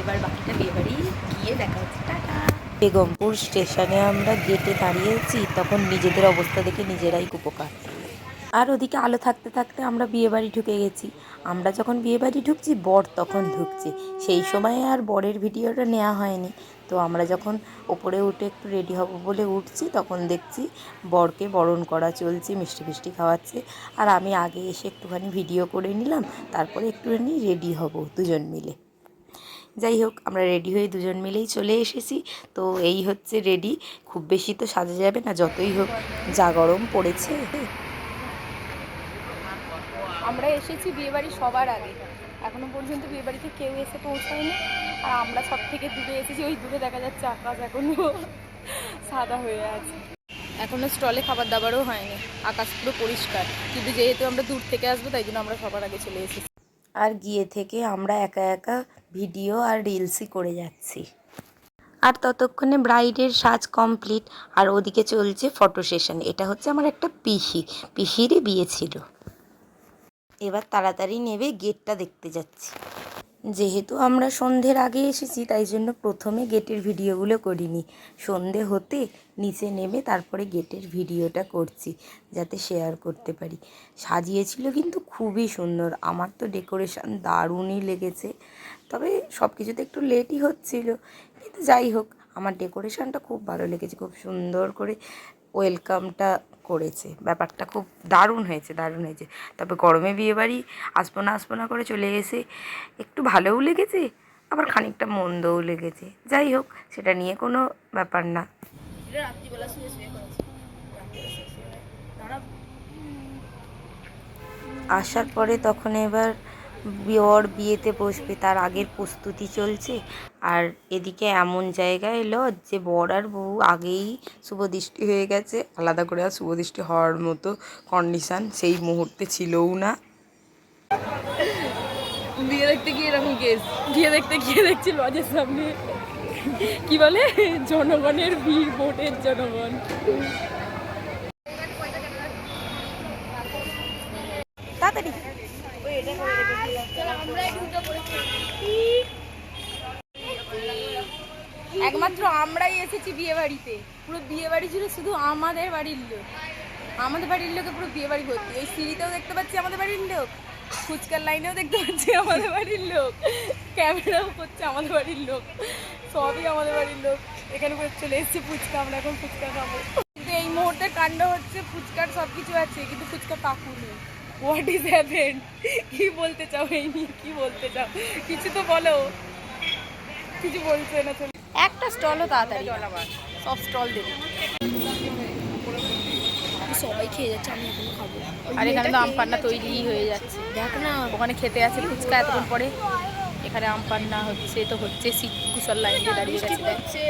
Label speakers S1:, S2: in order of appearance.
S1: এবার বাকিটা বিয়ে বাড়ি গিয়ে দেখা হচ্ছে। টাটা। বেগমপুর স্টেশনে আমরা গেটে দাঁড়িয়েছি, তখন নিজেদের অবস্থা দেখে নিজেরাই উপকার। আর ওদিকে আলো থাকতে থাকতে আমরা বিয়ে বাড়ি ঢুকে গেছি। আমরা যখন বিয়ে বাড়ি ঢুকছি, বর তখন ঢুকছে। সেই সময়ে আর বরের ভিডিওটা নেওয়া হয়নি। তো আমরা যখন ওপরে উঠে একটু রেডি হব বলে উঠছি, তখন দেখছি বরকে বরণ করা চলছে, মিষ্টি ফিষ্টি খাওয়াচ্ছে। আর আমি আগে এসে একটুখানি ভিডিও করে নিলাম, তারপরে একটুখানি রেডি হব দুজন মিলে। যাই হোক, আমরা রেডি হয়ে দুজন মিলেই চলে এসেছি। তো এই হচ্ছে রেডি খুব বেশি তো সাজা যাবে না, যতই হোক, যা গরম পড়েছে।
S2: আমরা এসেছি বিয়েবাড়ি সবার আগে। এখনও পর্যন্ত বিয়েবাড়িতে কেউ এসে পৌঁছায়নি। আর আমরা সব থেকে দূরে এসেছি, ওই দূরে দেখা যাচ্ছে আকাশ এখনও সাদা হয়ে আছে। এখনও স্টলে খাবার দাবারও হয়নি। আকাশ পুরো পরিষ্কার। কিন্তু যেহেতু আমরা দূর থেকে আসব, তাই জন্য আমরা সবার আগে চলে এসেছি।
S1: আর গিয়ে থেকে আমরা একা একা ভিডিও আর রিলসই করে যাচ্ছি। আর ততক্ষণে ব্রাইডের সাজ কমপ্লিট, আর ওদিকে চলছে ফটো সেশন। এটা হচ্ছে আমার একটা পিসি পিসিরই বিয়ে ছিল। এবার তাড়াতাড়ি নেবে গেটটা দেখতে যাচ্ছি। যেহেতু আমরা সন্ধ্যের আগে এসেছি, তাই জন্য প্রথমে গেটের ভিডিওগুলো করিনি। সন্ধে হতে নিচে নেমে তারপরে গেটের ভিডিওটা করছি, যাতে শেয়ার করতে পারি। সাজিয়েছিল কিন্তু খুবই সুন্দর। আমার তো ডেকোরেশন দারুণই লেগেছে। তবে সব কিছুতে একটু লেটই হচ্ছিল। কিন্তু যাই হোক, আমার ডেকোরেশনটা খুব ভালো লেগেছে। খুব সুন্দর করে ওয়েলকামটা করেছে। ব্যাপারটা খুব দারুণ হয়েছে দারুণ হয়েছে। তবে গরমে বিয়ে বাড়ি আসব না আসব না করে চলে এসে একটু ভালোও লেগেছে আবার খানিকটা মন্দও লেগেছে। যাই হোক সেটা নিয়ে কোনো ব্যাপার না। আসার পরে তখন এবার বর বিয়েতে বসবে তার আগের প্রস্তুতি চলছে। আর এদিকে এমন জায়গা এলো যে বর আর বউ আগেই শুভদৃষ্টি হয়ে গেছে। আলাদা করে আর শুভদৃষ্টি হওয়ার মতো কন্ডিশান সেই মুহূর্তে ছিলও না।
S2: বিয়ে দেখতে গিয়ে এরকম গেস বিয়ে দেখতে গিয়ে দেখছি লজের সামনে। কি বলে? জনগণের ভিড় ভোটের জনগণ।
S1: তাড়াতাড়ি।
S2: একমাত্র আমরাই এসেছি বিয়ে বাড়িতে। পুরো বিয়ে বাড়ি ছিল শুধু আমাদের বাড়ির লোক। আমাদের বাড়ির লোকে পুরো বিয়ে বাড়ি ভর্তি। ওই সিঁড়িতেও দেখতে পাচ্ছি আমাদের বাড়ির লোক। ফুচকার লাইনেও দেখতে পাচ্ছি আমাদের বাড়ির লোক। ক্যামেরাও করছে আমাদের বাড়ির লোক। সবই আমাদের বাড়ির লোক। এখানে করে চলে এসেছে ফুচকা, আমরা এখন ফুচকা খাব। কিন্তু এই মুহূর্তে কাণ্ড হচ্ছে, ফুচকার সব কিছু আছে, কিন্তু ফুচকা কাকু নেই। হোয়াট ইজ হ্যাপেন কি বলতে চাও এই নিয়ে? কি বলতে চাও? কিছু তো বলো। কিছু বলছে না। একটা স্টলও তাড়াতাড়ি সব স্টল দেবে।
S3: সবাই খেয়ে যাচ্ছে আমি এখনও খাব।
S2: আর এখানে তো আম পান্না তৈরি হয়ে যাচ্ছে।
S3: দেখ না।
S2: ওখানে খেতে আছে ফুচকা এতক্ষণ পরে। এখানে আম পান্না হচ্ছে তো হচ্ছে শীত কুশল লাইন দিয়ে দাঁড়িয়ে গেছে।